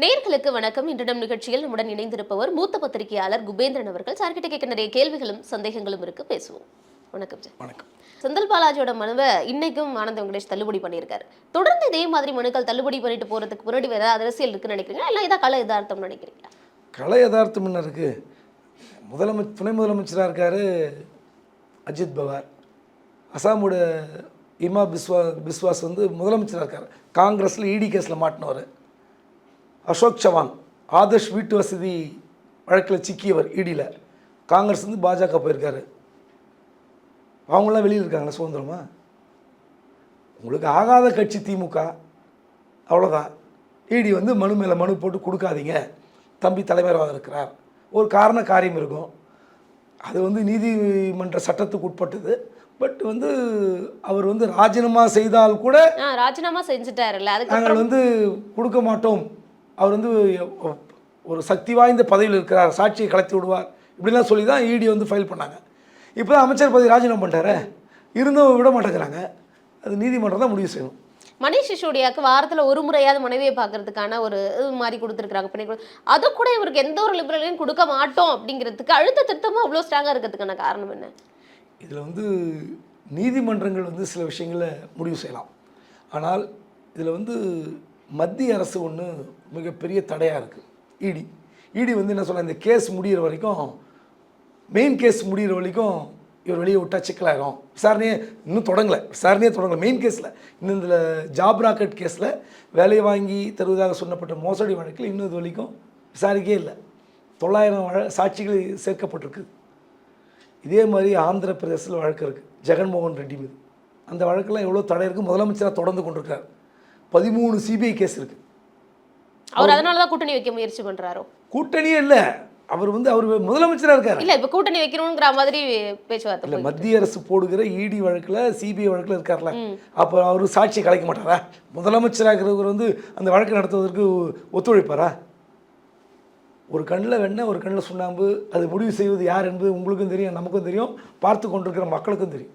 நேர்களுக்கு வணக்கம். இன்று நம் நிகழ்ச்சியில் நம்முடன் இணைந்திருப்பவர் மூத்த பத்திரிகையாளர் குபேந்திரன் அவர்கள். சார்கிட்ட கேட்க நிறைய கேள்விகளும் சந்தேகங்களும் இருக்கு. பேசுவோம். வணக்கம் சார். வணக்கம். செந்தில் பாலாஜியோட மனுவை இன்னைக்கும் ஆனந்த வெங்கடேஷ் தள்ளுபடி பண்ணியிருக்காரு. தொடர்ந்து இதே மாதிரி மனுக்கள் தள்ளுபடி பண்ணிட்டு போறதுக்கு முன்னாடி வேற ஏதாவது அரசியல் இருக்குன்னு நினைக்கிறீங்களா? இல்லை இதான் கல யதார்த்தம் நினைக்கிறீங்களா? கலை யதார்த்தம் என்ன இருக்குது முதலமைச்சர் துணை முதலமைச்சராக இருக்கார் அஜித் பவார். அசாமோட இமா பிஸ்வா பிஸ்வாஸ் வந்து முதலமைச்சராக இருக்கார். காங்கிரஸில் இடி கேஸில் மாட்டினவர். அசோக் சவான் ஆதர்ஷ் வீட்டு வசதி வழக்கில் சிக்கியவர் இடியில் காங்கிரஸ் வந்து பாஜக போயிருக்காரு. அவங்களாம் வெளியில் இருக்காங்களா சுதந்திரமா? உங்களுக்கு ஆகாத கட்சி திமுக. அவ்வளோதான் இடி வந்து மனு மேலே மனு போட்டு கொடுக்காதீங்க. தம்பி தலைவராக இருக்கிறார். ஒரு காரண காரியம் இருக்கும். அது வந்து நீதிமன்ற சட்டத்துக்கு உட்பட்டது. பட் வந்து அவர் வந்து ராஜினாமா செய்தால் கூட ராஜினாமா செஞ்சுட்டாருல்ல. நாங்கள் வந்து கொடுக்க மாட்டோம். அவர் வந்து ஒரு சக்தி வாய்ந்த பதவியில் இருக்கிறார் சாட்சியை கலத்தி விடுவார். இப்படிலாம் சொல்லி தான் இடி வந்து ஃபைல் பண்ணாங்க. இப்போ தான் அமைச்சர் பதவி ராஜினாமா பண்ணிட்டாரு. இருந்தும் விட மாட்டேங்கிறாங்க. அது நீதிமன்றம் தான் முடிவு செய்யணும். மணிஷ் சிசோடியாக்கு வாரத்துல ஒரு முறையாவது மனைவியை பார்க்கறதுக்கான ஒரு இது மாதிரி கொடுத்துருக்காங்க பண்ணி கொடு- அது கூட இவருக்கு எந்த ஒரு லிபரலையும் கொடுக்க மாட்டோம் அப்படிங்கிறதுக்கு அழுத்த திருத்தமா அவ்வளோ ஸ்ட்ராங்கா இருக்கிறதுக்கான காரணம் என்ன? இதில் வந்து நீதிமன்றங்கள் வந்து சில விஷயங்களை முடிவு செய்யலாம். ஆனால் இதில் வந்து மத்திய அரசு ஒன்று மிகப்பெரிய தடையாக இருக்குது இடி. இடி வந்து என்ன சொல்ல இந்த கேஸ் முடிகிற வரைக்கும் மெயின் கேஸ் முடிகிற வரைக்கும் இவர் வெளியே விட்டா சிக்கலாகும் விசாரணையே இன்னும் தொடங்கலை. விசாரணையே தொடங்கலை. மெயின் கேஸில் இன்னும் இதில் ஜாப் ராக்கெட் கேஸில் வேலையை வாங்கி தருவதாக சொன்னப்பட்ட மோசடி வழக்கில் இன்னும் இது வரைக்கும் விசாரிக்கவே இல்லை. தொள்ளாயிரம் வழ சாட்சிகள் சேர்க்கப்பட்டிருக்கு. இதே மாதிரி ஆந்திர பிரதேசத்தில் வழக்கு இருக்குது ஜெகன்மோகன் ரெட்டி மீது. அந்த வழக்கெல்லாம் எவ்வளோ தடை இருக்குது முதலமைச்சராக தொடர்ந்து கொண்டிருக்கார். பதிமூணு சிபிஐ கேஸ் இருக்குது அவர் அதனாலதான் கூட்டணி வைக்க முயற்சி பண்றாரோ? கூட்டணியே இல்லை. அவர் வந்து அவர் முதலமைச்சராக இருக்கார். இல்ல இப்ப கூட்டணி வைக்கணுங்கிற மாதிரி பேச்சுவார்த்தை இல்லை மத்திய அரசு போடுகிற இடி வழக்கில் சிபிஐ வழக்கில் இருக்கார்ல. அப்போ அவர் சாட்சியை கலைக்க மாட்டாரா? முதலமைச்சராக இருக்கிறவர் வந்து அந்த வழக்கு நடத்துவதற்கு ஒத்துழைப்பாரா? ஒரு கண்ணில் வெண்ணெய் ஒரு கண்ணில் சுண்ணாம்பு அது முடிவு செய்வது யார் என்பது உங்களுக்கும் தெரியும் நமக்கும் தெரியும் பார்த்து கொண்டிருக்கிற மக்களுக்கும் தெரியும்.